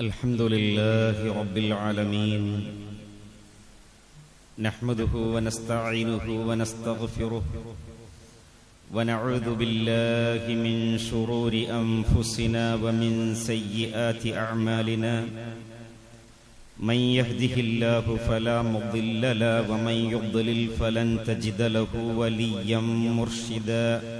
الحمد لله رب العالمين. نحمده ونستعينه ونستغفره ونعوذ بالله من شرور أنفسنا ومن سيئات أعمالنا. من يهده الله فلا مضل له ومن يضلل فلن تجد له وليا مرشدا.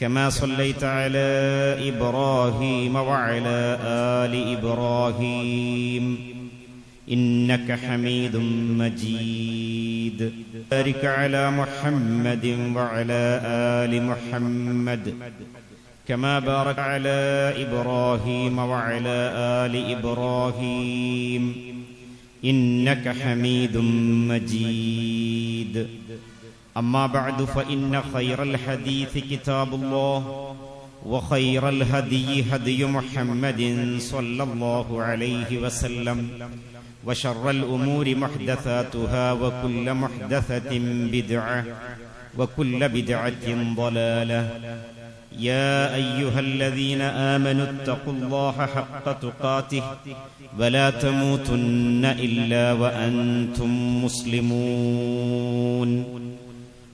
كما صليت على إبراهيم وعلى آل إبراهيم. إنك حميد مجيد. بارك على محمد وعلى آل محمد. كما بارك على إبراهيم وعلى آل إبراهيم. إنك حميد مجيد. أما بعد فإن خير الحديث كتاب الله وخير الهدي هدي محمد صلى الله عليه وسلم وشر الأمور محدثاتها وكل محدثة بدعة وكل بدعة ضلالة. يا أيها الذين آمنوا اتقوا الله حق تقاته ولا تموتن إلا وأنتم مسلمون.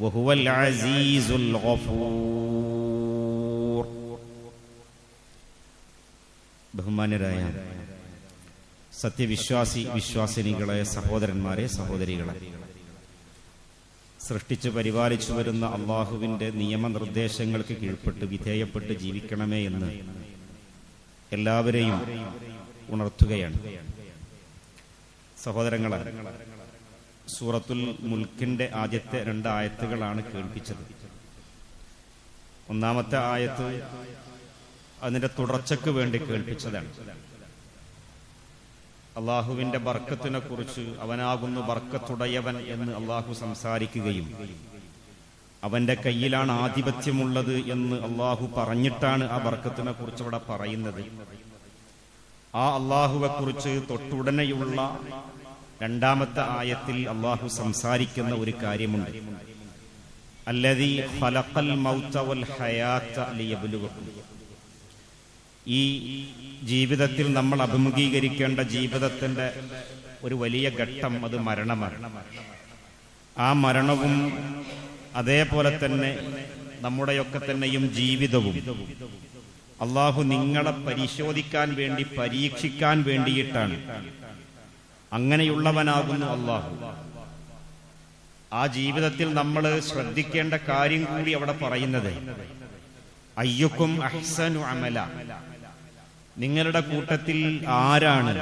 وهو العزيز الغفور ബഹുമാനരായ സത്യവിശ്വാസി വിശ്വാസിനികളെ സഹോദരന്മാരെ സഹോദരികളെ സൃഷ്ടിച്ചു പരിപാലിച്ചു വരുന്ന അള്ളാഹുവിന്റെ നിയമനിർദ്ദേശങ്ങൾക്ക് കീഴ്പ്പെട്ട് വിധേയപ്പെട്ട് ജീവിക്കണമേ എന്ന് എല്ലാവരെയും ഉണർത്തുകയാണ് സഹോദരങ്ങളെ സൂറത്തുൽ മുൽക്കിന്റെ ആദ്യത്തെ രണ്ട് ആയത്തുകളാണ് കേൾപ്പിച്ചത്. ഒന്നാമത്തെ ആയത്ത് അതിന്റെ തുടർച്ചയ്ക്ക് വേണ്ടി കേൾപ്പിച്ചതാണ്. അള്ളാഹുവിന്റെ ബർക്കത്തിനെ കുറിച്ച് അവനാകുന്നു ബർക്കത്തുടയവൻ എന്ന് അള്ളാഹു സംസാരിക്കുകയും അവന്റെ കയ്യിലാണ് ആധിപത്യമുള്ളത് എന്ന് അള്ളാഹു പറഞ്ഞിട്ടാണ് ആ ബർക്കത്തിനെ കുറിച്ച് അവിടെ പറയുന്നത്. ആ അള്ളാഹുവെ കുറിച്ച് തൊട്ടുടനെയുള്ള രണ്ടാമത്തെ ആയത്തിൽ അള്ളാഹു സംസാരിക്കുന്ന ഒരു കാര്യമുണ്ട്. അല്ലതി ഫലക്കൽ വൽ ഈ ജീവിതത്തിൽ നമ്മൾ അഭിമുഖീകരിക്കേണ്ട ജീവിതത്തിന്റെ ഒരു വലിയ ഘട്ടം അത് മരണമാണ്. ആ മരണവും അതേപോലെ തന്നെ നമ്മുടെയൊക്കെ തന്നെയും ജീവിതവും. അള്ളാഹു നിങ്ങളെ പരിശോധിക്കാൻ വേണ്ടി പരീക്ഷിക്കാൻ വേണ്ടിയിട്ടാണ്. അങ്ങനെയുള്ളവനാകുന്നു അള്ളാഹു. ആ ജീവിതത്തിൽ നമ്മൾ ശ്രദ്ധിക്കേണ്ട കാര്യം കൂടി അവിടെ പറയുന്നത് അയ്യുക്കും അഹ്സനു അമല. നിങ്ങളുടെ കൂട്ടത്തിൽ ആരാണ്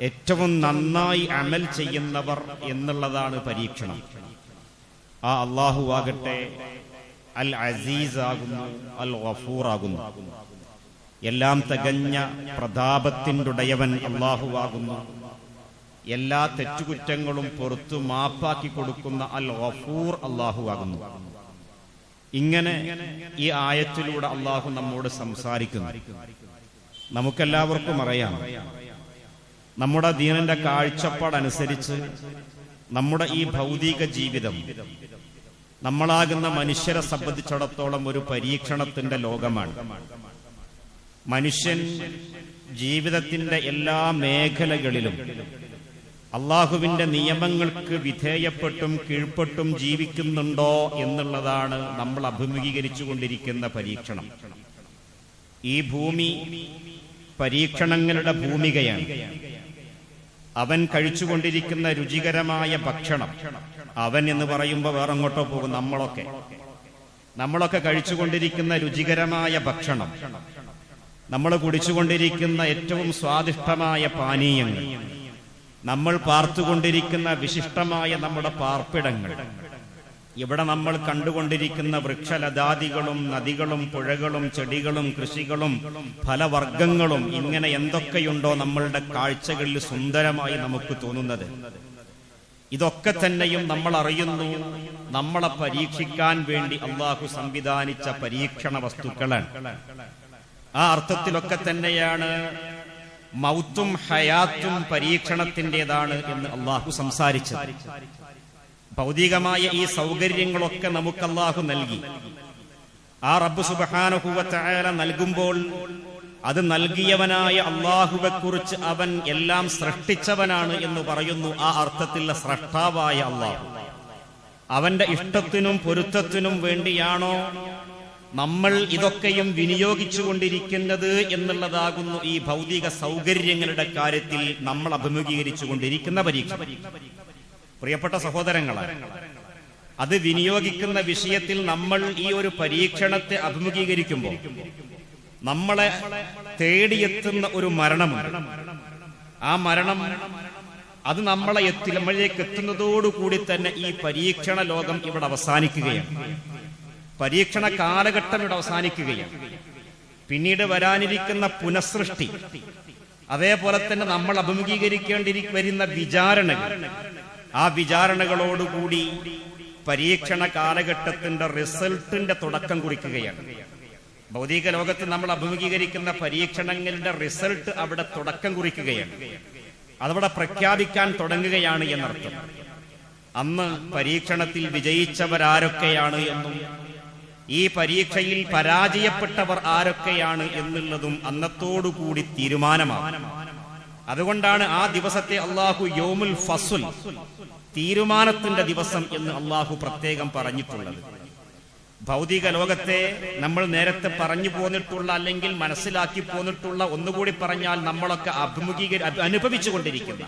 ഏറ്റവും നന്നായി അമൽ ചെയ്യുന്നവർ എന്നുള്ളതാണ് പരീക്ഷണം. ആ അള്ളാഹു ആകട്ടെ അൽ അസീസ് ആകുന്നു അൽ ഗഫൂർ ആകുന്നു. എല്ലാം തികഞ്ഞ പ്രതാപത്തിന്റെയുടയവൻ അള്ളാഹു ആകുന്നു. എല്ലാ തെറ്റുകുറ്റങ്ങളും പുറത്തു മാപ്പാക്കി കൊടുക്കുന്ന അൽ ഗഫൂർ അള്ളാഹു ആകുന്നു. ഇങ്ങനെ ഈ ആയത്തിലൂടെ അള്ളാഹു നമ്മോട് സംസാരിക്കുന്നു. നമുക്കെല്ലാവർക്കും അറിയാം. നമ്മുടെ ദീനന്റെ കാഴ്ചപ്പാടനുസരിച്ച് നമ്മുടെ ഈ ഭൗതിക ജീവിതം നമ്മളാകുന്ന മനുഷ്യരെ സംബന്ധിച്ചിടത്തോളം ഒരു പരീക്ഷണത്തിന്റെ ലോകമാണ്. മനുഷ്യൻ ജീവിതത്തിന്റെ എല്ലാ മേഖലകളിലും അള്ളാഹുവിന്റെ നിയമങ്ങൾക്ക് വിധേയപ്പെട്ടും കീഴ്പ്പെട്ടും ജീവിക്കുന്നുണ്ടോ എന്നുള്ളതാണ് നമ്മൾ അഭിമുഖീകരിച്ചു കൊണ്ടിരിക്കുന്ന പരീക്ഷണം. ഈ ഭൂമി പരീക്ഷണങ്ങളുടെ ഭൂമികയാണ്. അവൻ കഴിച്ചുകൊണ്ടിരിക്കുന്ന രുചികരമായ ഭക്ഷണം അവൻ എന്ന് പറയുമ്പോൾ വേറെ വേറെങ്ങോട്ടോ പോകും നമ്മളൊക്കെ. നമ്മളൊക്കെ കഴിച്ചുകൊണ്ടിരിക്കുന്ന രുചികരമായ ഭക്ഷണം നമ്മൾ കുടിച്ചുകൊണ്ടിരിക്കുന്ന ഏറ്റവും സ്വാദിഷ്ടമായ പാനീയങ്ങൾ നമ്മൾ പാർത്തുകൊണ്ടിരിക്കുന്ന വിശിഷ്ടമായ നമ്മുടെ പാർപ്പിടങ്ങൾ. ഇവിടെ നമ്മൾ കണ്ടുകൊണ്ടിരിക്കുന്ന വൃക്ഷലതാദികളും നദികളും പുഴകളും ചെടികളും കൃഷികളും ഫലവർഗങ്ങളും ഇങ്ങനെ എന്തൊക്കെയുണ്ടോ നമ്മളുടെ കാഴ്ചകളിൽ സുന്ദരമായി നമുക്ക് തോന്നുന്നത്. ഇതൊക്കെ തന്നെയും നമ്മൾ അറിയുന്നു. നമ്മളെ പരീക്ഷിക്കാൻ വേണ്ടി അള്ളാഹു സംവിധാനിച്ച പരീക്ഷണ വസ്തുക്കളാണ്. ആ അർത്ഥത്തിലൊക്കെ തന്നെയാണ് മൗത്തും ഹയാത്തും പരീക്ഷണത്തിന്റെതാണ് എന്ന് അള്ളാഹു സംസാരിച്ചത്. ഭൗതികമായ ഈ സൗകര്യങ്ങളൊക്കെ നമുക്ക് അള്ളാഹു നൽകി. ആ റബ്ബ് സുബഹാനുഭൂവത്തായ നൽകുമ്പോൾ അത് നൽകിയവനായ അള്ളാഹുവെ കുറിച്ച് അവൻ എല്ലാം സൃഷ്ടിച്ചവനാണ് എന്ന് പറയുന്നു ആ അർത്ഥത്തിലുള്ള സ്രഷ്ടാവായ അള്ളാഹു. അവന്റെ ഇഷ്ടത്തിനും പൊരുത്തത്തിനും വേണ്ടിയാണോ നമ്മൾ ഇതൊക്കെയും വിനിയോഗിച്ചുകൊണ്ടിരിക്കുന്നത് എന്നുള്ളതാകുന്നു ഈ ഭൗതിക സൗകര്യങ്ങളുടെ കാര്യത്തിൽ നമ്മൾ അഭിമുഖീകരിച്ചു കൊണ്ടിരിക്കുന്ന പരീക്ഷ. പ്രിയപ്പെട്ട സഹോദരങ്ങളെ അത് വിനിയോഗിക്കുന്ന വിഷയത്തിൽ നമ്മൾ ഈ ഒരു പരീക്ഷണത്തെ അഭിമുഖീകരിക്കുമ്പോൾ നമ്മളെ തേടിയെത്തുന്ന ഒരു മരണം ആ മരണം അത് നമ്മളെ എത്തി നമ്മളിലേക്ക് എത്തുന്നതോടുകൂടി തന്നെ ഈ പരീക്ഷണ ലോകം ഇവിടെ അവസാനിക്കുകയാണ്. പരീക്ഷണ കാലഘട്ടം ഇവിടെ അവസാനിക്കുകയാണ് പിന്നീട് വരാനിരിക്കുന്ന പുനഃസൃഷ്ടി അതേപോലെ തന്നെ നമ്മൾ അഭിമുഖീകരിക്കേണ്ടി വരുന്ന വിചാരണകൾ ആ വിചാരണകളോടുകൂടി പരീക്ഷണ കാലഘട്ടത്തിന്റെ റിസൾട്ടിന്റെ തുടക്കം കുറിക്കുകയാണ്. ഭൗതിക ലോകത്ത് നമ്മൾ അഭിമുഖീകരിക്കുന്ന പരീക്ഷണങ്ങളുടെ റിസൾട്ട് അവിടെ തുടക്കം കുറിക്കുകയാണ്. അതവിടെ പ്രഖ്യാപിക്കാൻ തുടങ്ങുകയാണ് എന്നർത്ഥം. അന്ന് പരീക്ഷണത്തിൽ വിജയിച്ചവരാരൊക്കെയാണ് എന്നും ഈ പരീക്ഷയിൽ പരാജയപ്പെട്ടവർ ആരൊക്കെയാണ് എന്നുള്ളതും അന്നത്തോടുകൂടി തീരുമാനമാണ് അതുകൊണ്ടാണ് ആ ദിവസത്തെ അള്ളാഹു യോമുൽ ഫസുൽ തീരുമാനത്തിന്റെ ദിവസം എന്ന് അള്ളാഹു പ്രത്യേകം പറഞ്ഞിട്ടുള്ളത്. ഭൗതിക ലോകത്തെ നമ്മൾ നേരത്തെ പറഞ്ഞു പോന്നിട്ടുള്ള അല്ലെങ്കിൽ മനസ്സിലാക്കി പോന്നിട്ടുള്ള ഒന്നുകൂടി പറഞ്ഞാൽ നമ്മളൊക്കെ അഭിമുഖീകരി അനുഭവിച്ചു കൊണ്ടിരിക്കുന്ന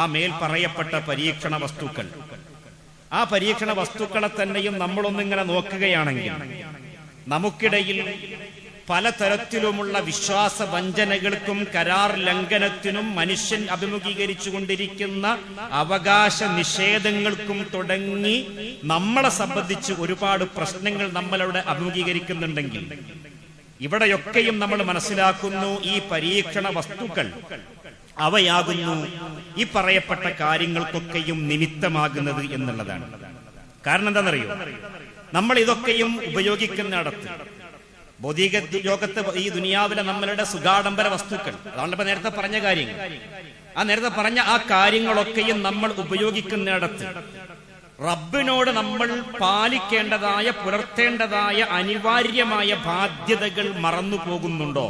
ആ മേൽ പറയപ്പെട്ട പരീക്ഷണ വസ്തുക്കൾ. ആ പരീക്ഷണ വസ്തുക്കളെ തന്നെയും നമ്മളൊന്നിങ്ങനെ നോക്കുകയാണെങ്കിൽ നമുക്കിടയിൽ പലതരത്തിലുമുള്ള വിശ്വാസ വഞ്ചനകൾക്കും കരാർ ലംഘനത്തിനും മനുഷ്യൻ അഭിമുഖീകരിച്ചു കൊണ്ടിരിക്കുന്ന അവകാശ നിഷേധങ്ങൾക്കും തുടങ്ങി നമ്മളെ സംബന്ധിച്ച് ഒരുപാട് പ്രശ്നങ്ങൾ നമ്മളവിടെ അഭിമുഖീകരിക്കുന്നുണ്ടെങ്കിൽ ഇവിടെയൊക്കെയും നമ്മൾ മനസ്സിലാക്കുന്നു ഈ പരീക്ഷണ വസ്തുക്കൾ. അവയാകുന്നു ഈ പറയപ്പെട്ട കാര്യങ്ങൾക്കൊക്കെയും നിമിത്തമാകുന്നത് എന്നുള്ളതാണ്. കാരണം എന്താണെന്നറിയോ? നമ്മൾ ഇതൊക്കെയും ഉപയോഗിക്കുന്നിടത്ത് ഭൗതിക ലോകത്ത് ഈ ദുനിയാവിലെ നമ്മളുടെ സുഖാഡംബര വസ്തുക്കൾ അതാണ് നേരത്തെ പറഞ്ഞ കാര്യങ്ങൾ. ആ നേരത്തെ പറഞ്ഞ ആ കാര്യങ്ങളൊക്കെയും നമ്മൾ ഉപയോഗിക്കുന്നിടത്ത് റബ്ബിനോട് നമ്മൾ പാലിക്കേണ്ടതായ പുലർത്തേണ്ടതായ അനിവാര്യമായ ബാധ്യതകൾ മറന്നു പോകുന്നുണ്ടോ?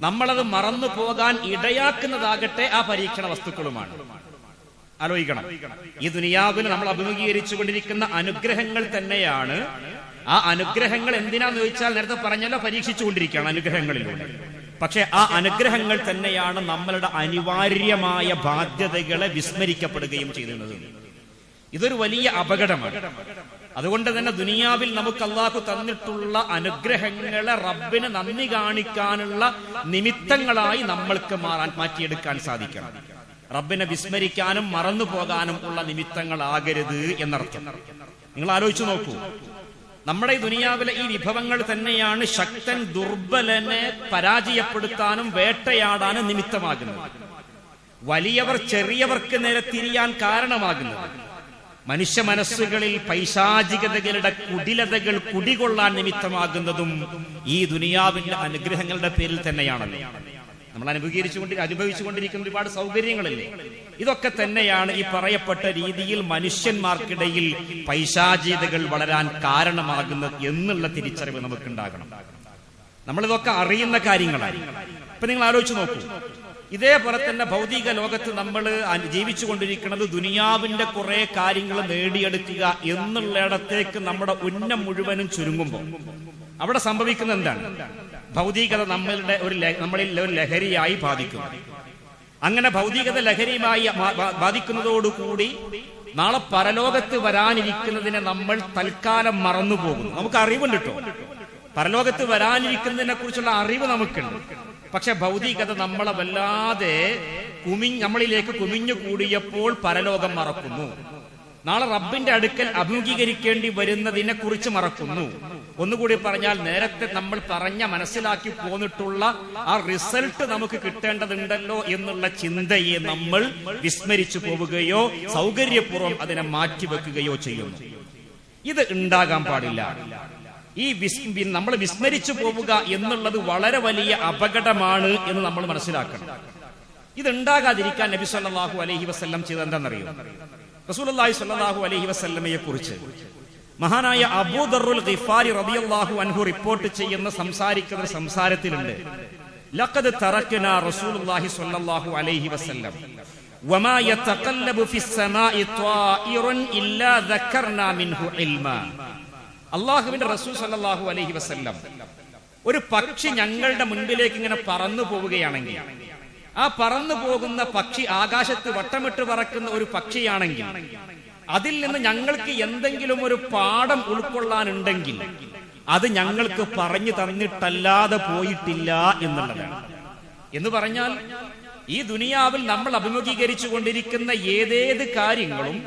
നമ്മളത് മറന്നു പോകാൻ ഇടയാക്കുന്നതാകട്ടെ ആ പരീക്ഷണ വസ്തുക്കളുമാണ്. ആലോചിക്കണം. ഈ ദുനിയാവിൽ നമ്മൾ അഭിമുഖീകരിച്ചു കൊണ്ടിരിക്കുന്ന അനുഗ്രഹങ്ങൾ തന്നെയാണ്. ആ അനുഗ്രഹങ്ങൾ എന്തിനാന്ന് ചോദിച്ചാൽ നേരത്തെ പറഞ്ഞല്ലോ പരീക്ഷിച്ചു കൊണ്ടിരിക്കുകയാണ് അനുഗ്രഹങ്ങളിലൂടെ. പക്ഷെ ആ അനുഗ്രഹങ്ങൾ തന്നെയാണ് നമ്മളുടെ അനിവാര്യമായ ബാധ്യതകളെ വിസ്മരിക്കപ്പെടുകയും ചെയ്യുന്നത്. ഇതൊരു വലിയ അപകടമാണ്. അതുകൊണ്ട് തന്നെ ദുനിയാവിൽ നമുക്ക് അള്ളാഹു തന്നിട്ടുള്ള അനുഗ്രഹങ്ങളെ റബ്ബിന് നന്ദി കാണിക്കാനുള്ള നിമിത്തങ്ങളായി നമ്മൾക്ക് മാറാൻ മാറ്റിയെടുക്കാൻ സാധിക്കണം. റബ്ബിനെ വിസ്മരിക്കാനും മറന്നു പോകാനും ഉള്ള നിമിത്തങ്ങൾ നിമിത്തങ്ങളാകരുത് എന്നർത്ഥം. നിങ്ങൾ ആലോചിച്ചു നോക്കൂ. നമ്മുടെ ഈ ദുനിയാവിലെ ഈ വിഭവങ്ങൾ തന്നെയാണ് ശക്തൻ ദുർബലനെ പരാജയപ്പെടുത്താനും വേട്ടയാടാനും നിമിത്തമാകുന്നത്. വലിയവർ ചെറിയവർക്ക് നേരെ തിരിയാൻ കാരണമാകുന്നത്. മനുഷ്യ മനസ്സുകളിൽ പൈശാചികതകളുടെ കുടിലതകൾ കുടികൊള്ളാൻ നിമിത്തമാകുന്നതും ഈ ദുനിയാവിന്റെ അനുഗ്രഹങ്ങളുടെ പേരിൽ തന്നെയാണല്ലോ. നമ്മൾ അനുഭവീകരിച്ചുകൊണ്ട് അനുഭവിച്ചുകൊണ്ടിരിക്കുന്ന ഒരുപാട് സൗകര്യങ്ങളില്ലേ? ഇതൊക്കെ തന്നെയാണ് ഈ പറയപ്പെട്ട രീതിയിൽ മനുഷ്യന്മാർക്കിടയിൽ പൈശാചികതകൾ വളരാൻ കാരണമാകുന്നത് എന്നുള്ള തിരിച്ചറിവ് നമുക്കുണ്ടാകണം. നമ്മളിതൊക്കെ അറിയുന്ന കാര്യങ്ങളാണ്. ഇപ്പൊ നിങ്ങൾ ആലോചിച്ച് നോക്കൂ. ഇതേപോലെ തന്നെ ഭൗതിക ലോകത്ത് നമ്മൾ ജീവിച്ചു കൊണ്ടിരിക്കുന്നത് ദുനിയാവിന്റെ കുറെ കാര്യങ്ങൾ നേടിയെടുക്കുക എന്നുള്ളിടത്തേക്ക് നമ്മുടെ ഉന്നം മുഴുവനും ചുരുങ്ങുമ്പോൾ. അവിടെ സംഭവിക്കുന്ന എന്താണ്? ഭൗതികത നമ്മളുടെ ഒരു നമ്മളിൽ ഒരു ലഹരിയായി ബാധിക്കും അങ്ങനെ ഭൗതികത ലഹരിയുമായി ബാധിക്കുന്നതോടുകൂടി നാളെ പരലോകത്ത് വരാനിരിക്കുന്നതിനെ നമ്മൾ തൽക്കാലം മറന്നു പോകുന്നു നമുക്ക് അറിവുണ്ട് കേട്ടോ പരലോകത്ത് വരാനിരിക്കുന്നതിനെ കുറിച്ചുള്ള അറിവ് നമുക്കുണ്ട്. പക്ഷെ ഭൗതികത നമ്മളെ വല്ലാതെ കുമി നമ്മളിലേക്ക് കുമിഞ്ഞു കൂടിയപ്പോൾ പരലോകം മറക്കുന്നു. നാളെ റബ്ബിന്റെ അടുക്കൽ അഭിമുഖീകരിക്കേണ്ടി വരുന്നതിനെ കുറിച്ച് മറക്കുന്നു. ഒന്നുകൂടി പറഞ്ഞാൽ നേരത്തെ നമ്മൾ പറഞ്ഞ മനസ്സിലാക്കി പോന്നിട്ടുള്ള ആ റിസൾട്ട് നമുക്ക് കിട്ടേണ്ടതുണ്ടല്ലോ എന്നുള്ള ചിന്തയെ നമ്മൾ വിസ്മരിച്ചു പോവുകയോ സൗകര്യപൂർവം അതിനെ മാറ്റിവെക്കുകയോ ചെയ്യുന്നു. ഇത് ഉണ്ടാകാൻ പാടില്ല. ഈ നമ്മൾ വിസ്മരിച്ചു പോവുക എന്നുള്ളത് വളരെ വലിയ അപകടമാണ് എന്ന് നമ്മൾ മനസ്സിലാക്കണം. ഇതുണ്ടാകാതിരിക്കാൻ നബി സല്ലാഹു അലഹി വസല്ലം ചെയ്ത് എന്താണെന്നറിയോ റസൂലുള്ളാഹി സല്ലാഹു അലഹി വസ്ല്ലമയെ കുറിച്ച്. മഹാനായ അബൂദറുൽ ഗിഫാരി റളിയല്ലാഹു അൻഹു റിപ്പോർട്ട് ചെയ്യുന്ന സംസാരിക്കുന്ന സംസാരത്തിലുണ്ട്. ലഖദ് തറക്കന റസൂലുള്ളാഹി സ്വല്ലല്ലാഹു അലൈഹി വസല്ലം. വമാ യതഖല്ലബു ഫിസ് സമാഇ ത്വാഇറുൻ ഇല്ലാ ദക്കർനാ മിൻഹു ഇൽമാ. അള്ളാഹുവിന്റെ റസൂൽ സല്ലല്ലാഹു അലഹി വസല്ലം ഒരു പക്ഷി ഞങ്ങളുടെ മുൻപിലേക്ക് ഇങ്ങനെ പറന്നു പോവുകയാണെങ്കിൽ ആ പറന്നു പോകുന്ന പക്ഷി ആകാശത്ത് വട്ടമിട്ട് പറക്കുന്ന ഒരു പക്ഷിയാണെങ്കിൽ അതിൽ നിന്ന് ഞങ്ങൾക്ക് എന്തെങ്കിലും ഒരു പാഠം ഉൾക്കൊള്ളാനുണ്ടെങ്കിൽ അത് ഞങ്ങൾക്ക് പറഞ്ഞു തന്നിട്ടല്ലാതെ പോയിട്ടില്ല എന്നുള്ളതാണ്. എന്ന് പറഞ്ഞാൽ ഈ ദുനിയാവിൽ നമ്മൾ അഭിമുഖീകരിച്ചു കൊണ്ടിരിക്കുന്ന ഏതേത് കാര്യങ്ങളും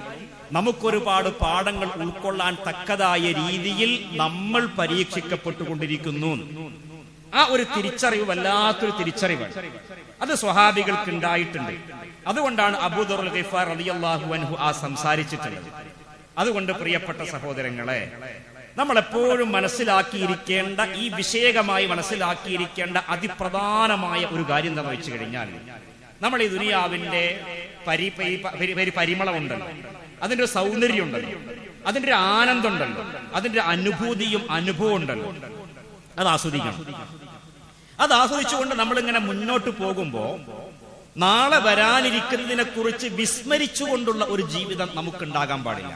നമുക്കൊരുപാട് പാഠങ്ങൾ ഉൾക്കൊള്ളാൻ തക്കതായ രീതിയിൽ നമ്മൾ പരീക്ഷിക്കപ്പെട്ടുകൊണ്ടിരിക്കുന്നു. ആ ഒരു തിരിച്ചറിവ് വല്ലാത്തൊരു തിരിച്ചറിവ് അത് സ്വഹാബികൾക്ക് ഉണ്ടായിട്ടുണ്ട് അതുകൊണ്ടാണ് അബൂദുൽ ഗിഫാർ അൻഹു ആ സംസാരിച്ചിട്ടുള്ളത്. അതുകൊണ്ട് പ്രിയപ്പെട്ട സഹോദരങ്ങളെ നമ്മൾ എപ്പോഴും മനസ്സിലാക്കിയിരിക്കേണ്ട ഈ വിഷയകമായി മനസ്സിലാക്കിയിരിക്കേണ്ട അതിപ്രധാനമായ ഒരു കാര്യം എന്താ വെച്ച് കഴിഞ്ഞാൽ നമ്മൾ ഈ പരി- പരിമളമുണ്ടല്ലോ. അതിന്റെ ഒരു സൗന്ദര്യം ഉണ്ടല്ലോ അതിന്റെ ഒരു ആനന്ദം ഉണ്ടല്ലോ അതിന്റെ അനുഭൂതിയും അനുഭവം ഉണ്ടല്ലോ അത് ആസ്വദിക്കണം. അത് ആസ്വദിച്ചുകൊണ്ട് നമ്മളിങ്ങനെ മുന്നോട്ട് പോകുമ്പോൾ നാളെ വരാനിരിക്കുന്നതിനെ കുറിച്ച് വിസ്മരിച്ചുകൊണ്ടുള്ള ഒരു ജീവിതം നമുക്കുണ്ടാകാൻ പാടില്ല.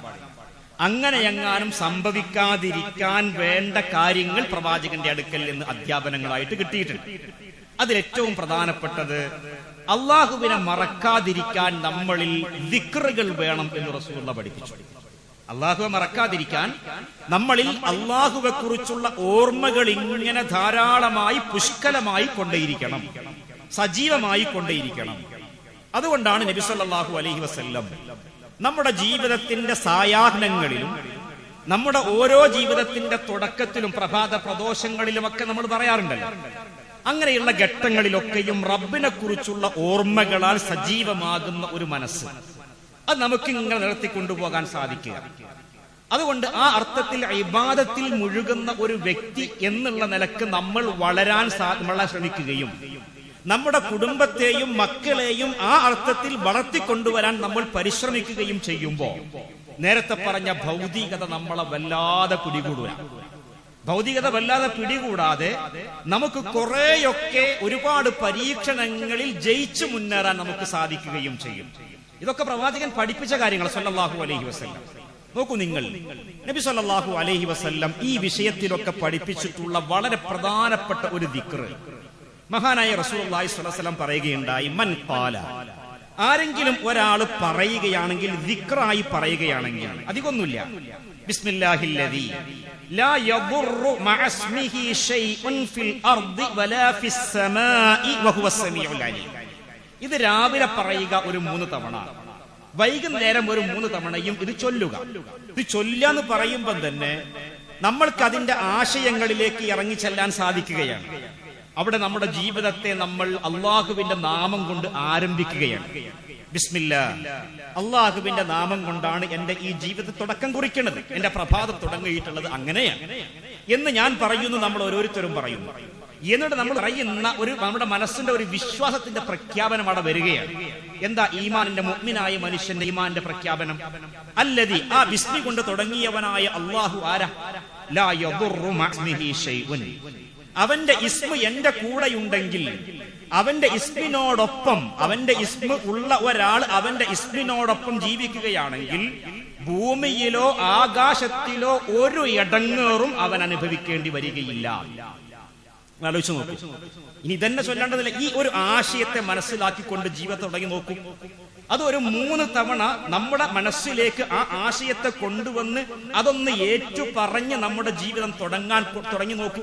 അങ്ങനെ എങ്ങാനും സംഭവിക്കാതിരിക്കാൻ വേണ്ട കാര്യങ്ങൾ പ്രവാചകന്റെ അടുക്കൽ നിന്ന് അധ്യാപനങ്ങളായിട്ട് കിട്ടിയിട്ടുണ്ട്. അതിലേറ്റവും പ്രധാനപ്പെട്ടത് അള്ളാഹുവിനെ മറക്കാതിരിക്കാൻ നമ്മളിൽ ദിക്റുകൾ വേണം എന്ന് റസൂള്ള പഠിപ്പിച്ചു. അള്ളാഹുവെ മറക്കാതിരിക്കാൻ നമ്മളിൽ അള്ളാഹുവെ കുറിച്ചുള്ള ഓർമ്മകൾ ഇങ്ങനെ ധാരാളമായി പുഷ്കലമായി കൊണ്ടേയിരിക്കണം. സജീവമായി കൊണ്ടേയിരിക്കണം. അതുകൊണ്ടാണ് നബി സല്ലല്ലാഹു അലൈഹി വസല്ലം നമ്മുടെ ജീവിതത്തിന്റെ സായാഹ്നങ്ങളിലും നമ്മുടെ ഓരോ ജീവിതത്തിന്റെ തുടക്കത്തിലും പ്രഭാത പ്രദോഷങ്ങളിലും ഒക്കെ നമ്മൾ പറയാറുണ്ടല്ലോ. അങ്ങനെയുള്ള ഘട്ടങ്ങളിലൊക്കെയും റബ്ബിനെ കുറിച്ചുള്ള ഓർമ്മകളാൽ സജീവമാകുന്ന ഒരു മനസ്സ്. അത് നമുക്ക് ഇങ്ങനെ നിർത്തിക്കൊണ്ടുപോകാൻ സാധിക്കുക. അതുകൊണ്ട് ആ അർത്ഥത്തിൽ ഇബാദത്തിൽ മുഴുകുന്ന ഒരു വ്യക്തി എന്നുള്ള നിലയ്ക്ക് നമ്മൾ വളരാൻ സാ- വളരാൻ ശ്രമിക്കുകയും നമ്മുടെ കുടുംബത്തെയും മക്കളെയും ആ അർത്ഥത്തിൽ വളർത്തിക്കൊണ്ടുവരാൻ നമ്മൾ പരിശ്രമിക്കുകയും ചെയ്യുമ്പോൾ നേരത്തെ പറഞ്ഞ ഭൗതികത നമ്മളെ വല്ലാതെ പിടികൂടുക. ഭൗതികത വല്ലാതെ പിടികൂടാതെ നമുക്ക് കുറെയൊക്കെ ഒരുപാട് പരീക്ഷണങ്ങളിൽ ജയിച്ചു മുന്നേറാൻ നമുക്ക് സാധിക്കുകയും ചെയ്യും. ഇതൊക്കെ പ്രവാചകൻ പഠിപ്പിച്ച കാര്യങ്ങൾ സല്ലാഹു അലഹി വസല്ലം. നോക്കൂ നിങ്ങൾ നബി സല്ലാഹു അലഹി വസല്ലം ഈ വിഷയത്തിലൊക്കെ പഠിപ്പിച്ചിട്ടുള്ള വളരെ പ്രധാനപ്പെട്ട ഒരു ദിക്ർ മഹാനായ അലൈഹി വസല്ലം പറയുകയുണ്ടായി മൻ പാല ആരെങ്കിലും ഒരാൾ പറയുകയാണെങ്കിൽ ദിക്റായി പറയുകയാണെങ്കിൽ അധികമൊന്നുമില്ല ഇത് രാവിലെ പറയുക ഒരു മൂന്ന് തവണ. വൈകുന്നേരം ഒരു മൂന്ന് തവണയും ഇത് ചൊല്ലുക. ഇത് ചൊല്ലുക എന്ന് പറയുമ്പം തന്നെ നമ്മൾക്ക് അതിന്റെ ആശയങ്ങളിലേക്ക് ഇറങ്ങി ചെല്ലാൻ സാധിക്കുകയാണ്. അവിടെ നമ്മുടെ ജീവിതത്തെ നമ്മൾ അള്ളാഹുവിന്റെ നാമം കൊണ്ട് ആരംഭിക്കുകയാണ്. ബിസ്മില്ല. അള്ളാഹുവിന്റെ നാമം കൊണ്ടാണ് എന്റെ ഈ ജീവിത തുടക്കം കുറിക്കുന്നത്. എന്റെ പ്രഭാതം തുടങ്ങിയിട്ടുള്ളത് അങ്ങനെയാണ്. എന്ന് ഞാൻ പറയുന്നു നമ്മൾ ഓരോരുത്തരും പറയുന്നു. എന്നിട്ട് നമ്മൾ പറയുന്ന ഒരു നമ്മുടെ മനസ്സിന്റെ ഒരു വിശ്വാസത്തിന്റെ പ്രഖ്യാപനം അവിടെ വരികയാണ്. എന്താ ഈമാനിന്റെ മുഗ്മിനായ മനുഷ്യന്റെ ഈമാന്റെ പ്രഖ്യാപനം? അല്ലതി ആ ബിസ്മി കൊണ്ട് തുടങ്ങിയവനായ അള്ളാഹു ആരാ? ലാ അവന്റെ ഇസ്മ എന്റെ കൂടെയുണ്ടെങ്കിൽ അവന്റെ ഇസ്മിനോടൊപ്പം അവന്റെ ഇസ്മ ഉള്ള ഒരാൾ അവന്റെ ഇസ്മിനോടൊപ്പം ജീവിക്കുകയാണെങ്കിൽ ഭൂമിയിലോ ആകാശത്തിലോ ഒരു ഇടങ്ങേറും അവൻ അനുഭവിക്കേണ്ടി വരികയില്ല. ആലോചിച്ച് നോക്കൂ. ഇനി ഇതന്നെ ചൊല്ലേണ്ടതില്ല. ഈ ഒരു ആശയത്തെ മനസ്സിലാക്കിക്കൊണ്ട് ജീവിതം തുടങ്ങി നോക്കൂ. അത് ഒരു മൂന്ന് തവണ നമ്മുടെ മനസ്സിലേക്ക് ആ ആശയത്തെ കൊണ്ടുവന്ന് അതൊന്ന് ഏറ്റു പറഞ്ഞ് നമ്മുടെ ജീവിതം തുടങ്ങാൻ തുടങ്ങി നോക്കൂ.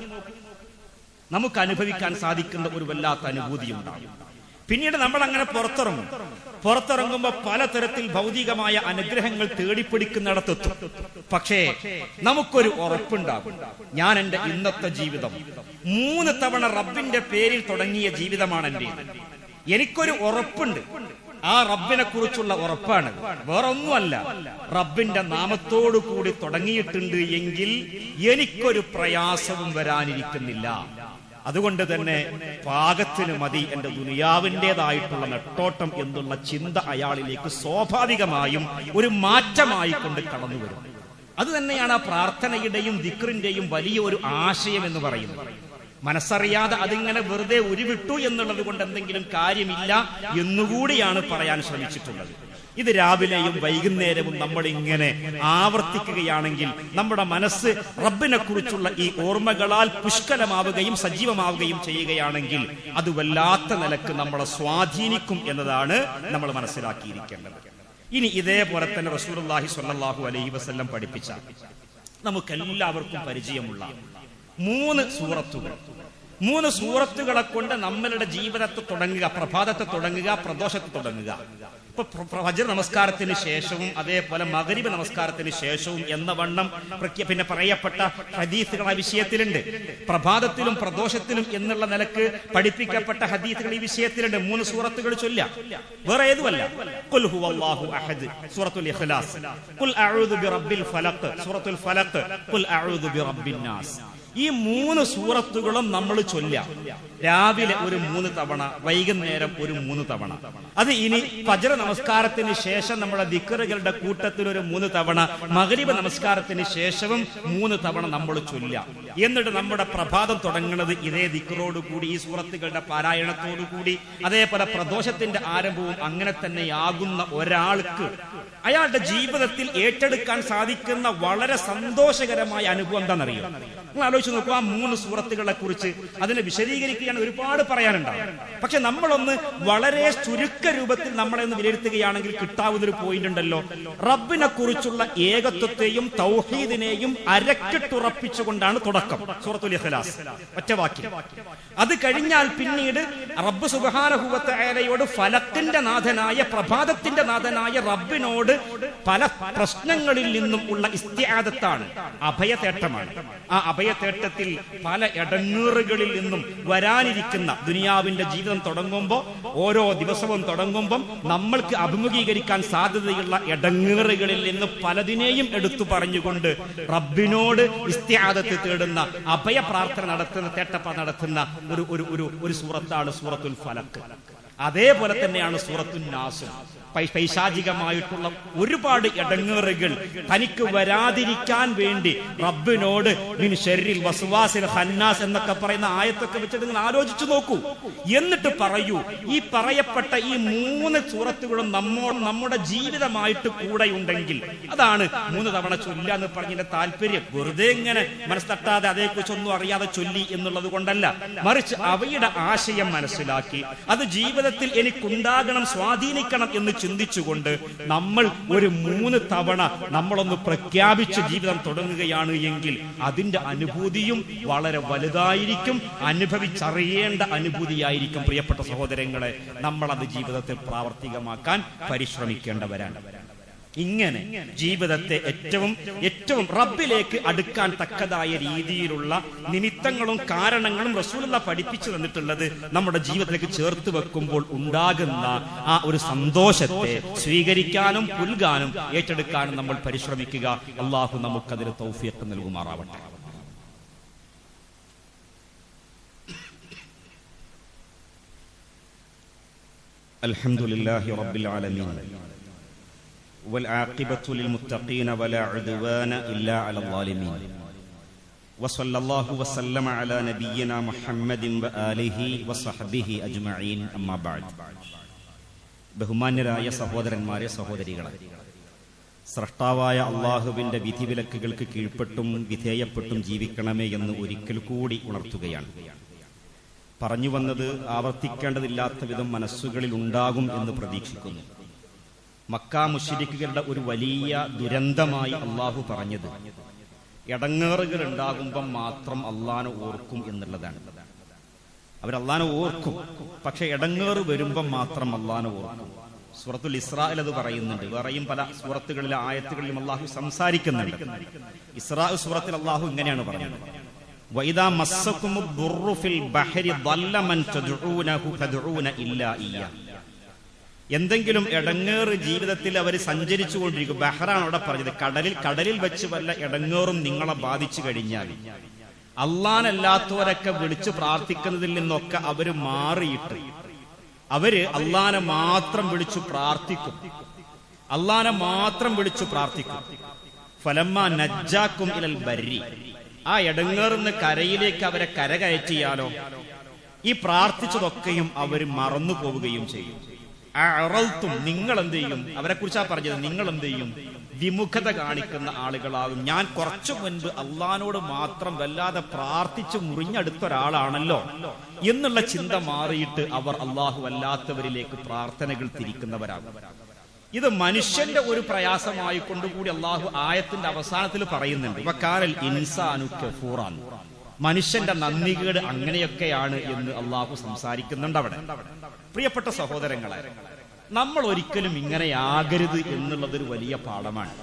നമുക്ക് അനുഭവിക്കാൻ സാധിക്കുന്ന ഒരു വല്ലാത്ത അനുഭൂതി ഉണ്ടാകും പിന്നീട് നമ്മൾ അങ്ങനെ പുറത്തിറങ്ങും പുറത്തിറങ്ങുമ്പോൾ പലതരത്തിൽ ഭൗതികമായ അനുഗ്രഹങ്ങൾ തേടിപ്പിടിക്കുന്നിടത്തെത്തും. പക്ഷേ നമുക്കൊരു ഉറപ്പുണ്ടാകും. ഞാൻ എന്റെ ഇന്നത്തെ ജീവിതം മൂന്ന് തവണ റബ്ബിന്റെ പേരിൽ തുടങ്ങിയ ജീവിതമാണ് എന്റെ. എനിക്കൊരു ഉറപ്പുണ്ട്. ആ റബ്ബിനെ കുറിച്ചുള്ള ഉറപ്പാണ്. വേറെ ഒന്നുമല്ല റബ്ബിന്റെ നാമത്തോടു കൂടി തുടങ്ങിയിട്ടുണ്ട് എങ്കിൽ എനിക്കൊരു പ്രയാസവും വരാനിരിക്കുന്നില്ല. അതുകൊണ്ട് തന്നെ പാകത്തിന് മതി എന്റെ ദുനിയാവിന്റെതായിട്ടുള്ള നെട്ടോട്ടം എന്നുള്ള ചിന്ത അയാളിലേക്ക് സ്വാഭാവികമായും ഒരു മാറ്റമായി കൊണ്ട് കടന്നു വരും. അത് തന്നെയാണ് ആ പ്രാർത്ഥനയുടെയും ദിക്റിന്റെയും വലിയ ഒരു ആശയം എന്ന് പറയുന്നത്. മനസ്സറിയാതെ അതിങ്ങനെ വെറുതെ ഉരുവിട്ടു എന്നുള്ളത് കൊണ്ട് എന്തെങ്കിലും കാര്യമില്ല എന്നുകൂടിയാണ് പറയാൻ ശ്രമിച്ചിട്ടുള്ളത്. ഇത് രാവിലെയും വൈകുന്നേരവും നമ്മൾ ഇങ്ങനെ ആവർത്തിക്കുകയാണെങ്കിൽ നമ്മുടെ മനസ്സ് റബ്ബിനെ കുറിച്ചുള്ള ഈ ഓർമ്മകളാൽ പുഷ്കലമാവുകയും സജീവമാവുകയും ചെയ്യുകയാണെങ്കിൽ അത് വല്ലാത്ത നിലയ്ക്ക് നമ്മളെ സ്വാധീനിക്കും എന്നതാണ് നമ്മൾ മനസ്സിലാക്കിയിരിക്കേണ്ടത്. ഇനി ഇതേപോലെ തന്നെ റസൂലുള്ളാഹി സ്വല്ലല്ലാഹു അലൈഹി വസ്ല്ലം പഠിപ്പിച്ച നമുക്കെല്ലാവർക്കും പരിചയമുള്ള മൂന്ന് സൂറത്തുകൾ. മൂന്ന് സൂറത്തുകളെ കൊണ്ട് നമ്മളുടെ ജീവിതത്തെ തുടങ്ങുക പ്രഭാതത്തെ തുടങ്ങുക പ്രദോഷത്തെ തുടങ്ങുക. ഇപ്പൊ പ്ര- നമസ്കാരത്തിന് ശേഷവും അതേപോലെ മകരിബ് നമസ്കാരത്തിന് ശേഷവും എന്ന വണ്ണം പിന്നെ പറയപ്പെട്ട ഹദീസുകൾ ആ വിഷയത്തിലുണ്ട്. പ്രഭാതത്തിലും പ്രദോഷത്തിലും എന്നുള്ള നിലയ്ക്ക് പഠിപ്പിക്കപ്പെട്ട ഹദീസുകൾ ഈ വിഷയത്തിലുണ്ട്. മൂന്ന് സൂറത്തുകൾ ചൊല്ല വേറെ ഏതുമല്ല? സൂറത്തുൽ ഇഖ്ലാസ്. ഖുൽ അഊദു ബിറബ്ബിൽ ഫലഖ് സൂറത്തുൽ ഫലഖ് ഖുൽ അഊദു നാസ്. ഈ മൂന്ന് സൂറത്തുകളും നമ്മൾ ചൊല്ലാം രാവിലെ ഒരു മൂന്ന് തവണ വൈകുന്നേരം ഒരു മൂന്ന് തവണ. അത് ഇനി ഫജ്ർ നമസ്കാരത്തിന് ശേഷം നമ്മുടെ ദിക്കറുകളുടെ കൂട്ടത്തിൽ ഒരു മൂന്ന് തവണ മകരിബ് നമസ്കാരത്തിന് ശേഷവും മൂന്ന് തവണ നമ്മൾ ചൊല്ലാം എന്നിട്ട് നമ്മുടെ പ്രഭാതം തുടങ്ങുന്നത് ഇതേ ദിക്കറോട് കൂടി ഈ സൂറത്തുകളുടെ പാരായണത്തോടു കൂടി. അതേപോലെ പ്രദോഷത്തിന്റെ ആരംഭവും അങ്ങനെ തന്നെയാകുന്ന ഒരാൾക്ക് അയാളുടെ ജീവിതത്തിൽ ഏറ്റെടുക്കാൻ സാധിക്കുന്ന വളരെ സന്തോഷകരമായ അനുഭവം എന്താണെന്നറിയാം? നിങ്ങൾ ആലോചിച്ച് നോക്കുക ആ മൂന്ന് സൂറത്തുകളെ കുറിച്ച് അതിനെ വിശദീകരിക്കുകയാണ് ഒരുപാട് പറയാനുണ്ടാവും. പക്ഷെ നമ്മളൊന്ന് വളരെ ചുരുക്ക രൂപത്തിൽ നമ്മളെ ഒന്ന് വിലയിരുത്തുകയാണെങ്കിൽ കിട്ടാവുന്ന ഒരു പോയിന്റ് ഉണ്ടല്ലോ. റബ്ബിനെ കുറിച്ചുള്ള ഏകത്വത്തെയും തൗഹീദിനെയും അരക്കിട്ടുറപ്പിച്ചുകൊണ്ടാണ് തുടക്കം. സൂറത്തുൽ ഇഖ്ലാസ്. ഒറ്റ വാക്യം. അത് കഴിഞ്ഞാൽ പിന്നീട് റബ്ബ് സുബഹാനഹുവത്തെ അയലയോട് ഫലത്തിന്റെ നാഥനായ പ്രഭാതത്തിന്റെ നാഥനായ റബ്ബിനോട് പല പ്രശ്നങ്ങളിൽ നിന്നും ഉള്ള ഇസ്ത്യാദത്താണ് അഭയതേട്ടമാണ്. ആ അഭയതേട്ടത്തിൽ പല ഇടങ്ങേറുകളിൽ നിന്നും വരാനിരിക്കുന്ന ദുനിയാവിന്റെ ജീവിതം തുടങ്ങുമ്പോൾ ഓരോ ദിവസവും തുടങ്ങുമ്പം നമ്മൾക്ക് അഭിമുഖീകരിക്കാൻ സാധ്യതയുള്ള ഇടങ്ങേറുകളിൽ നിന്ന് പലതിനെയും എടുത്തു പറഞ്ഞുകൊണ്ട് റബ്ബിനോട് ഇസ്ത്യാദത്ത് തേടുന്ന അഭയ പ്രാർത്ഥന നടത്തുന്ന തേട്ടപ്പ നടത്തുന്ന ഒരു ഒരു ഒരു സൂറത്താണ് സൂറത്തുൽ ഫലക്ക്. അതേപോലെ തന്നെയാണ് സൂറത്തുൽ നാസും. പൈശാചികമായിട്ടുള്ള ഒരുപാട് ഇടങ്ങേറുകൾ തനിക്ക് വരാതിരിക്കാൻ വേണ്ടി റബ്ബിനോട് മിൻ ഹന്നാസ് എന്നൊക്കെ പറയുന്ന ആയത്തൊക്കെ വെച്ചിട്ട് നിങ്ങൾ ആലോചിച്ചു നോക്കൂ. എന്നിട്ട് പറയൂ ഈ പറയപ്പെട്ട ഈ മൂന്ന് സൂറത്തുകളും നമ്മോ നമ്മുടെ ജീവിതമായിട്ട് കൂടെ ഉണ്ടെങ്കിൽ അതാണ് മൂന്ന് തവണ ചൊല്ല എന്ന് പറഞ്ഞതിന്റെ താല്പര്യം. വെറുതെ ഇങ്ങനെ മനസ്തട്ടാതെ അതേക്കുറിച്ചൊന്നും അറിയാതെ ചൊല്ലി എന്നുള്ളത് കൊണ്ടല്ല. മറിച്ച് അവയുടെ ആശയം മനസ്സിലാക്കി. അത് ജീവിതത്തിൽ എനിക്കുണ്ടാകണം സ്വാധീനിക്കണം എന്ന് ചിന്തിച്ചുകൊണ്ട് നമ്മൾ ഒരു മൂന്ന് തവണ നമ്മളൊന്ന് പ്രഖ്യാപിച്ച് ജീവിതം തുടങ്ങുകയാണ് എങ്കിൽ അതിന്റെ അനുഭൂതിയും വളരെ വലുതായിരിക്കും അനുഭവിച്ചറിയേണ്ട അനുഭൂതിയായിരിക്കും. പ്രിയപ്പെട്ട സഹോദരങ്ങളെ നമ്മൾ അത് ജീവിതത്തിൽ പ്രാവർത്തികമാക്കാൻ പരിശ്രമിക്കേണ്ടവരാണ്. ഇങ്ങനെ ജീവിതത്തെ ഏറ്റവും ഏറ്റവും റബ്ബിലേക്ക് അടുക്കാൻ തക്കതായ രീതിയിലുള്ള നിമിത്തങ്ങളും കാരണങ്ങളും റസൂലുള്ള പഠിപ്പിച്ചു തന്നിട്ടുള്ളത് നമ്മുടെ ജീവിതത്തിലേക്ക് ചേർത്ത് വെക്കുമ്പോൾ ഉണ്ടാകുന്ന ആ ഒരു സന്തോഷത്തെ സ്വീകരിക്കാനും പുൽകാനും ഏറ്റെടുക്കാനും നമ്മൾ പരിശ്രമിക്കുക. അള്ളാഹു നമുക്കതിൽ തൗഫിയത്ത് നൽകുമാറാവട്ടെ. അലഹമുല്ലാഹി റബ്ബിൽ ആലമീൻ. والعاقبة للمتقين ولا عدوان إلا على الظالمين وصلى الله وسلم على نبينا محمد وآله وصحبه أجمعين أما بعد ബഹുമാന്യരായ സഹോദരന്മാരെ സഹോദരികളെ സ്രഷ്ടാവായ അള്ളാഹുവിന്റെ വിധിവിലക്കുകൾക്ക് കീഴ്പ്പെട്ടും വിധേയപ്പെട്ടും ജീവിക്കണമേ എന്ന് ഒരിക്കൽ കൂടി ഉണർത്തുകയാണ് പറഞ്ഞു വന്നത് ആവർത്തിക്കേണ്ടതില്ലാത്ത വിധം മനസ്സുകളിൽ ഉണ്ടാകും എന്ന് പ്രതീക്ഷിക്കുന്നു മക്ക മുഷിരിക്കുകളുടെ ഒരു വലിയ ദുരന്തമായി അള്ളാഹു പറഞ്ഞത്. ഇടങ്ങേറുകൾ ഉണ്ടാകുമ്പം മാത്രം അള്ളാനെ ഓർക്കും എന്നുള്ളതാണ്. അള്ളാനെ ഓർക്കും. പക്ഷെ ഇടങ്ങേറ് വരുമ്പം മാത്രം അള്ളാനെ ഓർക്കും. സൂറത്തുൽ ഇസ്രായേൽ അത് പറയുന്നുണ്ട്. വേറെയും പല സൂറത്തുകളിലെ ആയത്തുകളിലും അള്ളാഹു സംസാരിക്കുന്നുണ്ട്. ഇസ്രാ സൂറത്തിൽ അള്ളാഹു ഇങ്ങനെയാണ് പറഞ്ഞത്. വൈദാ എന്തെങ്കിലും ഇടങ്ങേറ് ജീവിതത്തിൽ അവർ സഞ്ചരിച്ചു കൊണ്ടിരിക്കും ബഹ്റാണ് അവിടെ പറഞ്ഞത് കടലിൽ കടലിൽ വെച്ച് വല്ല ഇടങ്ങേറും നിങ്ങളെ ബാധിച്ചു കഴിഞ്ഞാൽ. അള്ളാനല്ലാത്തവരൊക്കെ വിളിച്ചു പ്രാർത്ഥിക്കുന്നതിൽ നിന്നൊക്കെ അവർ മാറിയിട്ട് അവർ അള്ളാനെ മാത്രം വിളിച്ചു പ്രാർത്ഥിക്കും. അള്ളാനെ മാത്രം വിളിച്ചു പ്രാർത്ഥിക്കും. ഫലമ്മ നജ്ജാക്കും ഇലൽ ബരി. ആ ഇടങ്ങേറുന്ന കരയിലേക്ക് അവരെ കരകയറ്റിയാലോ ഈ പ്രാർത്ഥിച്ചതൊക്കെയും അവർ മറന്നു പോവുകയും ചെയ്യും. അറൽത്തും നിങ്ങൾ എന്ത് ചെയ്യും അവരെ കുറിച്ചാ പറഞ്ഞത് നിങ്ങൾ എന്ത് ചെയ്യും വിമുഖത കാണിക്കുന്ന ആളുകളാകും. ഞാൻ കുറച്ചു മുൻപ് അള്ളഹാനോട് മാത്രം വല്ലാതെ പ്രാർത്ഥിച്ച് മുറിഞ്ഞെടുത്ത ഒരാളാണല്ലോ. എന്നുള്ള ചിന്ത മാറിയിട്ട് അവർ അള്ളാഹു അല്ലാത്തവരിലേക്ക് പ്രാർത്ഥനകൾ തിരിക്കുന്നവരാകും. ഇത് മനുഷ്യന്റെ ഒരു പ്രയാസമായി കൊണ്ടുകൂടി അള്ളാഹു ആയത്തിന്റെ അവസാനത്തിൽ പറയുന്നുണ്ട്. ഇൻസാനു കഫൂറാൻ. മനുഷ്യന്റെ നന്ദികേട് അങ്ങനെയൊക്കെയാണ് എന്ന് അള്ളാഹു സംസാരിക്കുന്നുണ്ട് അവിടെ. പ്രിയപ്പെട്ട സഹോദരങ്ങളെ നമ്മൾ ഒരിക്കലും ഇങ്ങനെയാകരുത് എന്നുള്ളത് ഒരു വലിയ പാഠമാണ്.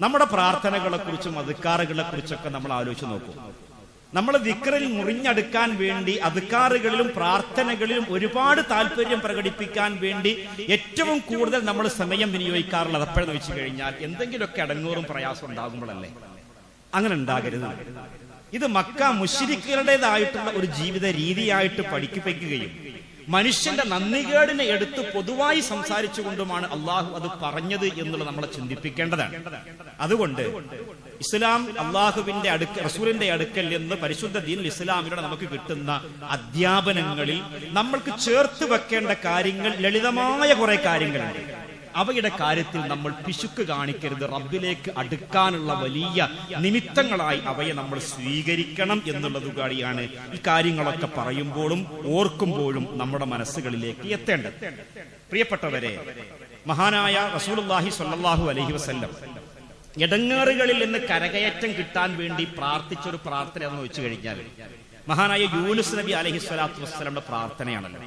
നമ്മുടെ പ്രാർത്ഥനകളെ കുറിച്ചും അധികാറുകളെ കുറിച്ചൊക്കെ നമ്മൾ ആലോചിച്ച് നോക്കും. നമ്മൾ വിക്രൽ മുറിഞ്ഞടുക്കാൻ വേണ്ടി അധികാറുകളിലും പ്രാർത്ഥനകളിലും ഒരുപാട് താല്പര്യം പ്രകടിപ്പിക്കാൻ വേണ്ടി ഏറ്റവും കൂടുതൽ നമ്മൾ സമയം വിനിയോഗിക്കാറുള്ളത് എപ്പോഴെന്ന് വെച്ച് കഴിഞ്ഞാൽ എന്തെങ്കിലുമൊക്കെ അടങ്ങോറും പ്രയാസം ഉണ്ടാകുമ്പോഴല്ലേ? അങ്ങനെ ഉണ്ടാകരുത്. ഇത് മക്ക മുഷിരിക്കുകളുടേതായിട്ടുള്ള ഒരു ജീവിത രീതിയായിട്ട് പഠിപ്പിക്കുകയും മനുഷ്യന്റെ നന്ദികേടിനെ എടുത്ത് പൊതുവായി സംസാരിച്ചുകൊണ്ടുമാണ് അള്ളാഹു അത് പറഞ്ഞത് എന്നുള്ളത് നമ്മളെ ചിന്തിപ്പിക്കേണ്ടതാണ്. അതുകൊണ്ട് ഇസ്ലാം അള്ളാഹുവിന്റെ അടുക്ക റസൂലിന്റെ അടുക്കൽ നിന്ന് പരിശുദ്ധ ദീൻ ഇസ്ലാമിലൂടെ നമുക്ക് കിട്ടുന്ന അധ്യാപനങ്ങളിൽ നമ്മൾക്ക് ചേർത്ത് വെക്കേണ്ട കാര്യങ്ങൾ ലളിതമായ കുറെ കാര്യങ്ങളുണ്ട്. അവയുടെ കാര്യത്തിൽ നമ്മൾ പിശുക്ക് കാണിക്കരുത്. റബ്ബിലേക്ക് അടുക്കാനുള്ള വലിയ നിമിത്തങ്ങളായി അവയെ നമ്മൾ സ്വീകരിക്കണം എന്നുള്ളത് കൂടിയാണ് ഈ കാര്യങ്ങളൊക്കെ പറയുമ്പോഴും ഓർക്കുമ്പോഴും നമ്മുടെ മനസ്സുകളിലേക്ക് എത്തേണ്ടത്. പ്രിയപ്പെട്ടവരെ മഹാനായ റസൂലുള്ളാഹി സ്വല്ലല്ലാഹു അലൈഹി വസല്ലം ഇടങ്ങേറുകളിൽ നിന്ന് കരകയറ്റം കിട്ടാൻ വേണ്ടി പ്രാർത്ഥിച്ചൊരു പ്രാർത്ഥന എന്ന് വെച്ചു കഴിഞ്ഞാൽ മഹാനായ യൂനുസ് നബി അലഹി സ്വലാത്തു വസ്സലാമിന്റെ പ്രാർത്ഥനയാണല്ലോ.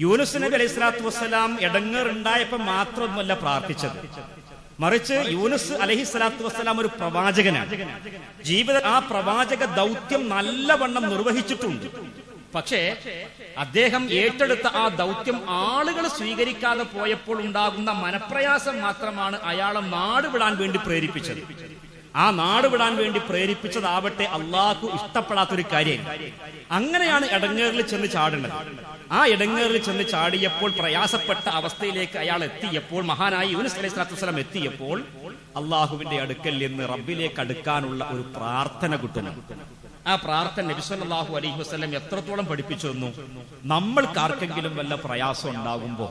യൂനുസ് നബി അലൈഹി സ്വലാത്തു വസ്സലാം ഇടങ്ങേറുണ്ടായപ്പോ മാത്രമല്ല പ്രാർത്ഥിച്ചത്. മറിച്ച് യൂനുസ് അലഹി സ്വലാത്തു വസ്സലാം ഒരു പ്രവാചകനാണ്. ജീവിത ആ പ്രവാചക ദൗത്യം നല്ലവണ്ണം നിർവഹിച്ചിട്ടുണ്ട്. പക്ഷേ അദ്ദേഹം ഏറ്റെടുത്ത ആ ദൗത്യം ആളുകൾ സ്വീകരിക്കാതെ പോയപ്പോൾ ഉണ്ടാകുന്ന മനപ്രയാസം മാത്രമാണ് അയാളെ നാട് വിടാൻ വേണ്ടി പ്രേരിപ്പിച്ചത്. ആ നാട് വിടാൻ വേണ്ടി പ്രേരിപ്പിച്ചതാവട്ടെ അള്ളാഹു ഇഷ്ടപ്പെടാത്തൊരു കാര്യം. അങ്ങനെയാണ് ഇടങ്ങേറിൽ ചെന്ന് ചാടുന്നത് ആ ഇടങ്ങേറിൽ ചെന്ന് ചാടിയപ്പോൾ പ്രയാസപ്പെട്ട അവസ്ഥയിലേക്ക് അയാൾ എത്തിയപ്പോൾ മഹാനായി യൂനിസ് അലൈഹി സ്വലാത്തു വസ്സലാം എത്തിയപ്പോൾ അള്ളാഹുവിന്റെ അടുക്കൽ നിന്ന് റബ്ബിലേക്ക് അടുക്കാനുള്ള ഒരു പ്രാർത്ഥന കിട്ടുന്നു. ആ പ്രാർത്ഥന നബിസ്വല്ലാഹു അലൈഹി വസ്ലം എത്രത്തോളം പഠിപ്പിച്ചു തന്നു? നമ്മൾക്ക് ആർക്കെങ്കിലും വല്ല പ്രയാസം ഉണ്ടാകുമ്പോ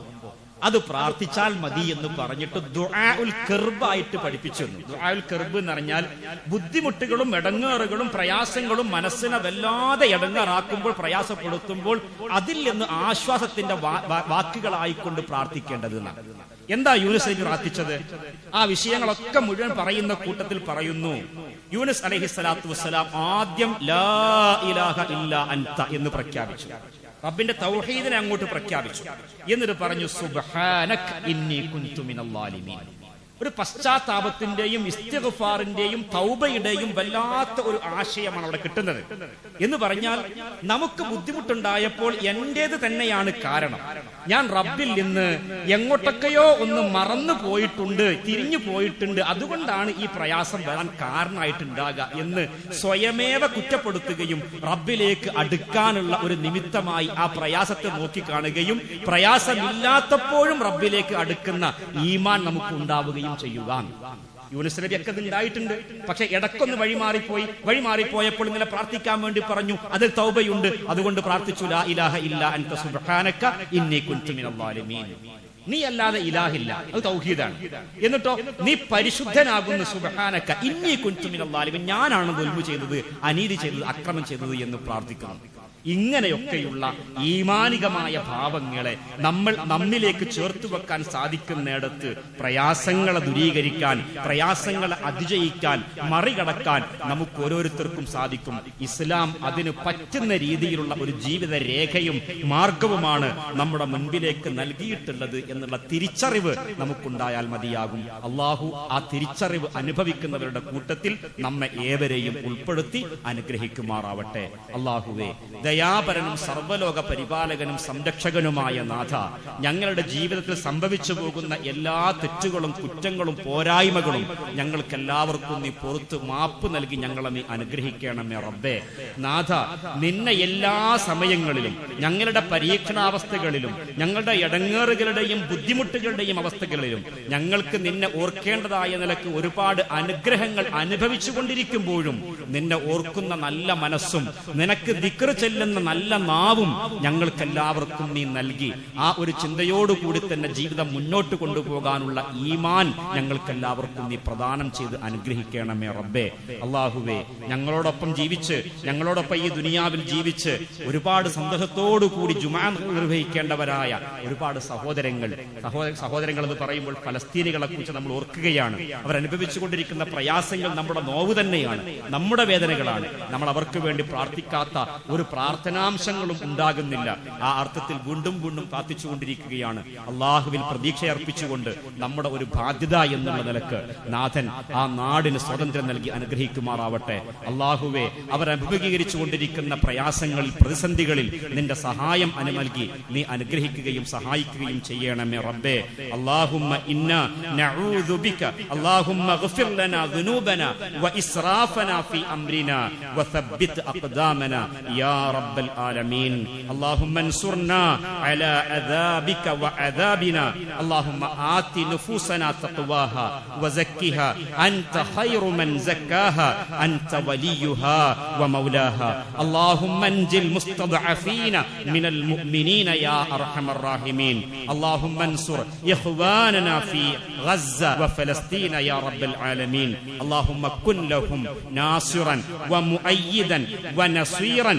അത് പ്രാർത്ഥിച്ചാൽ മതി എന്ന് പറഞ്ഞിട്ട് ദുആഉൽ കെർബായിട്ട് പഠിപ്പിച്ചു ദുആഉൽ കെർബ് എന്ന് പറഞ്ഞാൽ ബുദ്ധിമുട്ടുകളും ഇടങ്ങേറുകളും പ്രയാസങ്ങളും മനസ്സിനെ വല്ലാതെ ഇടങ്ങേറാക്കുമ്പോൾ പ്രയാസപ്പെടുത്തുമ്പോൾ അതിൽ നിന്ന് ആശ്വാസത്തിന്റെ വാക്കുകളായിക്കൊണ്ട് പ്രാർത്ഥിക്കേണ്ടത് എന്താ യൂനിസ് അലി പ്രാർത്ഥിച്ചത്? ആ വിഷയങ്ങളൊക്കെ മുഴുവൻ പറയുന്ന കൂട്ടത്തിൽ പറയുന്നു യൂനിസ് അലഹി സ്വലാത്തു വസ്സലാം ആദ്യം ലാ ഇലാഹ ഇല്ല അൻത എന്ന് പ്രഖ്യാപിച്ചു. റബ്ബിന്റെ തൗഹീദിനെ അങ്ങോട്ട് പ്രഖ്യാപിച്ചു. എന്നിട്ട് പറഞ്ഞു സുബഹാനക് ഇന്നി കുൻതു മിനൽ ഒരു പശ്ചാത്താപത്തിന്റെയും ഇസ്തിഗ്ഫാറിന്റെയും തൗബയുടെയും വല്ലാത്ത ഒരു ആശയമാണ് അവിടെ കിട്ടുന്നത്. എന്ന് പറഞ്ഞാൽ നമുക്ക് ബുദ്ധിമുട്ടുണ്ടായപ്പോൾ എന്റേത് തന്നെയാണ് കാരണം. ഞാൻ റബ്ബിൽ നിന്ന് എങ്ങോട്ടൊക്കെയോ ഒന്ന് മറന്നു പോയിട്ടുണ്ട് തിരിഞ്ഞു പോയിട്ടുണ്ട്. അതുകൊണ്ടാണ് ഈ പ്രയാസം വരാൻ കാരണമായിട്ടുണ്ടാകുക എന്ന് സ്വയമേവ കുറ്റപ്പെടുത്തുകയും റബ്ബിലേക്ക് അടുക്കാനുള്ള ഒരു നിമിത്തമായി ആ പ്രയാസത്തെ നോക്കിക്കാണുകയും പ്രയാസമില്ലാത്തപ്പോഴും റബ്ബിലേക്ക് അടുക്കുന്ന ഈമാൻ നമുക്ക് ഉണ്ടാവുകയും ചെയ്യുക നബി ഒക്കെ ഉണ്ടായിട്ടുണ്ട്. പക്ഷെ ഇടക്കൊന്ന് വഴിമാറിപ്പോയി. വഴിമാറിപ്പോയപ്പോൾ ഇങ്ങനെ പ്രാർത്ഥിക്കാൻ വേണ്ടി പറഞ്ഞു അതിൽ തൗബയുണ്ട്. അതുകൊണ്ട് പ്രാർത്ഥിച്ചു ലാ ഇലാഹ ഇല്ല അൻത സുബ്ഹാനക ഇന്നി കുൻതു മിനൽ നീ അല്ലാതെ ഇലാഹില്ല. അത് തൗഹീദാണ്. എന്നിട്ടോ നീ പരിശുദ്ധനാകുന്ന സുബഹാനക്ക ഇന്നീ ളാലിമീൻ ഞാനാണ് ദുൽമു ചെയ്തത് അനീതി ചെയ്തത് അക്രമം ചെയ്തത് എന്ന് പ്രാർത്ഥിക്കുന്നു. ഇങ്ങനെയൊക്കെയുള്ള ഈമാനികമായ ഭാവങ്ങളെ നമ്മൾ നമ്മിലേക്ക് ചേർത്തു വെക്കാൻ സാധിക്കുന്നിടത്ത് പ്രയാസങ്ങളെ ദൂരീകരിക്കാൻ പ്രയാസങ്ങളെ അതിജയിക്കാൻ മറികടക്കാൻ നമുക്ക് ഓരോരുത്തർക്കും സാധിക്കും. ഇസ്ലാം അതിന് പറ്റുന്ന രീതിയിലുള്ള ഒരു ജീവിത രേഖയും മാർഗവുമാണ് നമ്മുടെ മുൻപിലേക്ക് നൽകിയിട്ടുള്ളത് എന്നുള്ള തിരിച്ചറിവ് നമുക്കുണ്ടായാൽ മതിയാകും. അള്ളാഹു ആ തിരിച്ചറിവ് അനുഭവിക്കുന്നവരുടെ കൂട്ടത്തിൽ നമ്മെ ഏവരെയും ഉൾപ്പെടുത്തി അനുഗ്രഹിക്കുമാറാവട്ടെ. അള്ളാഹുവേ ദയാപരനും സർവലോക പരിപാലകനും സംരക്ഷകനുമായ നാഥ ഞങ്ങളുടെ ജീവിതത്തിൽ സംഭവിച്ചു പോകുന്ന എല്ലാ തെറ്റുകളും കുറ്റങ്ങളും പോരായ്മകളും ഞങ്ങൾക്ക് എല്ലാവർക്കും നീ പുറത്ത് മാപ്പ് നൽകി ഞങ്ങളെ നീ അനുഗ്രഹിക്കണമേ റബ്ബേ. നാഥ നിന്നെ എല്ലാ സമയങ്ങളിലും ഞങ്ങളുടെ പരീക്ഷണാവസ്ഥകളിലും ഞങ്ങളുടെ ഇടങ്ങേറുകളുടെയും ബുദ്ധിമുട്ടുകളുടെയും അവസ്ഥകളിലും ഞങ്ങൾക്ക് നിന്നെ ഓർക്കേണ്ടതായ നിലയ്ക്ക് ഒരുപാട് അനുഗ്രഹങ്ങൾ അനുഭവിച്ചു കൊണ്ടിരിക്കുമ്പോഴും നിന്നെ ഓർക്കുന്ന നല്ല മനസ്സും നിനക്ക് ദിക്ർ ചെല്ലുന്ന നല്ല നാവും ഞങ്ങൾക്കെല്ലാവർക്കും നീ നൽകി. ആ ഒരു ചിന്തയോടുകൂടി തന്നെ ജീവിതം മുന്നോട്ട് കൊണ്ടുപോകാനുള്ള ഈമാൻ ഞങ്ങൾക്കെല്ലാവർക്കും നീ പ്രദാനം ചെയ്ത് അനുഗ്രഹിക്കണമേ റബ്ബേ. അള്ളാഹുവേ ഞങ്ങളോടൊപ്പം ജീവിച്ച് ഞങ്ങളോടൊപ്പം ഈ ദുനിയാവിൽ ജീവിച്ച് ഒരുപാട് കൂടി ജുമാ നിർവഹിക്കേണ്ടവരായ ഒരുപാട് സഹോദരങ്ങൾ സഹോദര സഹോദരങ്ങൾ എന്ന് പറയുമ്പോൾ ഫലസ്തീനികളെ കുറിച്ച് നമ്മൾ ഓർക്കുകയാണ്. അവർ അനുഭവിച്ചുകൊണ്ടിരിക്കുന്ന പ്രയാസങ്ങൾ നമ്മുടെ നോവ് തന്നെയാണ് നമ്മുടെ വേദനകളാണ്. നമ്മൾ അവർക്ക് വേണ്ടി പ്രാർത്ഥിക്കാത്ത ഒരു പ്രാർത്ഥനാംശങ്ങളും ഉണ്ടാകുന്നില്ല. ആ അർത്ഥത്തിൽ വീണ്ടും വീണ്ടും പ്രാർത്ഥിച്ചുകൊണ്ടിരിക്കുകയാണ്. അള്ളാഹുവിൽ പ്രതീക്ഷയർപ്പിച്ചുകൊണ്ട് നമ്മുടെ ഒരു ബാധ്യത എന്നുള്ള നിലയ്ക്ക് നാഥൻ ആ നാടിന് സ്വാതന്ത്ര്യം നൽകി അനുഗ്രഹിക്കുമാറാവട്ടെ. അള്ളാഹുവെ അവരഭിമുഖീകരിച്ചു കൊണ്ടിരിക്കുന്ന പ്രയാസങ്ങളിൽ പ്രതിസന്ധികളിൽ നിന്റെ സഹായം അനുമൽകി നീ അനുഗ്രഹിക്കുകയും സഹായിക്കുകയും ചെയ്യണമേ റബ്ബേ. അള്ളാഹുമ്മ ഇന്ന ബിക. ലനാ വ വ യാ رب العالمين. اللهم انصرنا على عذابك وعذابنا. اللهم آت نفوسنا تقواها وزكها. أنت خير من زكاها. أنت وليها ومولاها. اللهم انج المستضعفين من المؤمنين يا أرحم الراحمين. اللهم انصر إخواننا في غزة وفلسطين يا رب العالمين. اللهم كن لهم ناصرا ومؤيدا ونصيرا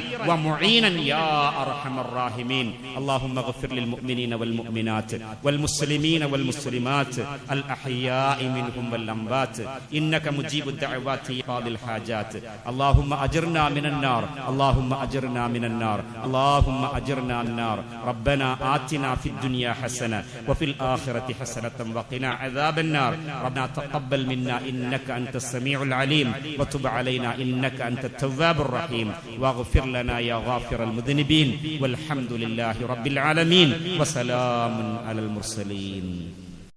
ومعينا يا أرحم الراحمين. اللهم اغفر للمؤمنين والمؤمنات والمسلمين والمسلمات الأحياء منهم والأموات. إنك مجيب الدعوات قاضي الحاجات. اللهم أجرنا من النار. اللهم أجرنا من النار. اللهم أجرنا النار. ربنا آتنا في الدنيا حسنة وفي الآخرة حسنة وقنا عذاب النار. ربنا تقبل منا إنك أنت السميع العليم. وتب علينا إنك أنت التواب الرحيم. واغفر لنا يا غافر المذنبين والحمد لله رب العالمين وسلام على المرسلين